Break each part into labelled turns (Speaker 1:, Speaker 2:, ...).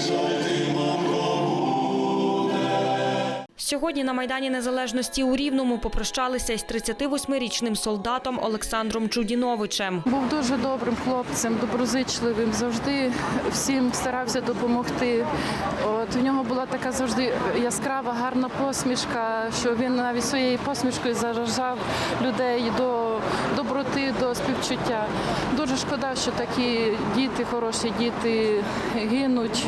Speaker 1: exalted, Mom. Сьогодні на Майдані Незалежності у Рівному попрощалися із 38-річним солдатом Олександром Чудіновичем.
Speaker 2: Був дуже добрим хлопцем, доброзичливим, завжди всім старався допомогти. От в нього була така завжди яскрава, гарна посмішка, що він навіть своєю посмішкою заражав людей до доброти, до співчуття. Дуже шкода, що такі діти, хороші діти гинуть.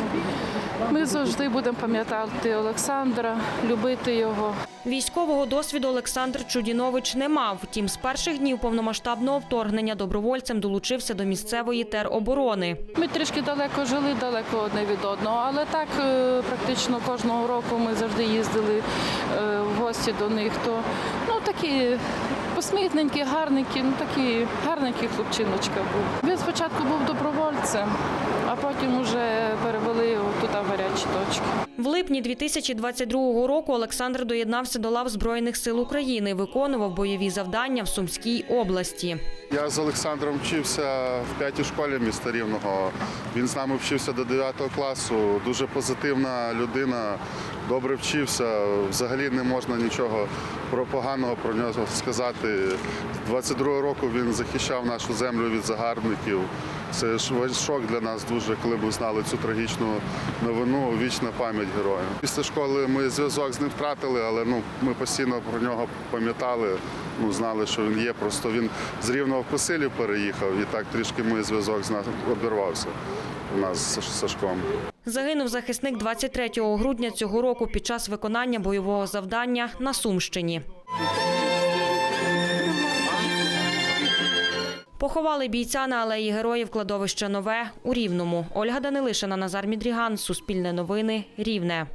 Speaker 2: Ми завжди будемо пам'ятати Олександра, любити його.
Speaker 1: Військового досвіду Олександр Чудінович не мав. Втім, з перших днів повномасштабного вторгнення добровольцем долучився до місцевої тероборони.
Speaker 2: Ми трішки далеко жили, далеко одне від одного, але так е, практично кожного року ми завжди їздили е, в гості до них. То ну такі посміхненькі, гарненькі, ну такі гарненький хлопчиночка був. Він спочатку був добровольцем, а потім вже в гарячі точки.
Speaker 1: В липні 2022 року Олександр доєднався до лав Збройних сил України, виконував бойові завдання в Сумській області.
Speaker 3: Я з Олександром вчився в п'ятій школі міста Рівного. Він з нами вчився до 9 класу. Дуже позитивна людина, добре вчився. Взагалі не можна нічого про поганого про нього сказати. З 22 року він захищав нашу землю від загарбників. Це шок для нас дуже, коли ми знали цю трагічну новину. Вічна пам'ять героя. Після школи ми зв'язок з ним втратили, але ну ми постійно про нього пам'ятали. Ну знали, що він є. Просто він з Рівного в Косилів переїхав, і так трішки ми зв'язок з нас обірвався у нас з Сашком.
Speaker 1: Загинув захисник 23 грудня цього року під час виконання бойового завдання на Сумщині. Поховали бійця на алеї героїв кладовище Нове у Рівному. Ольга Данилишина, Назар Мідріган, Суспільне новини, Рівне.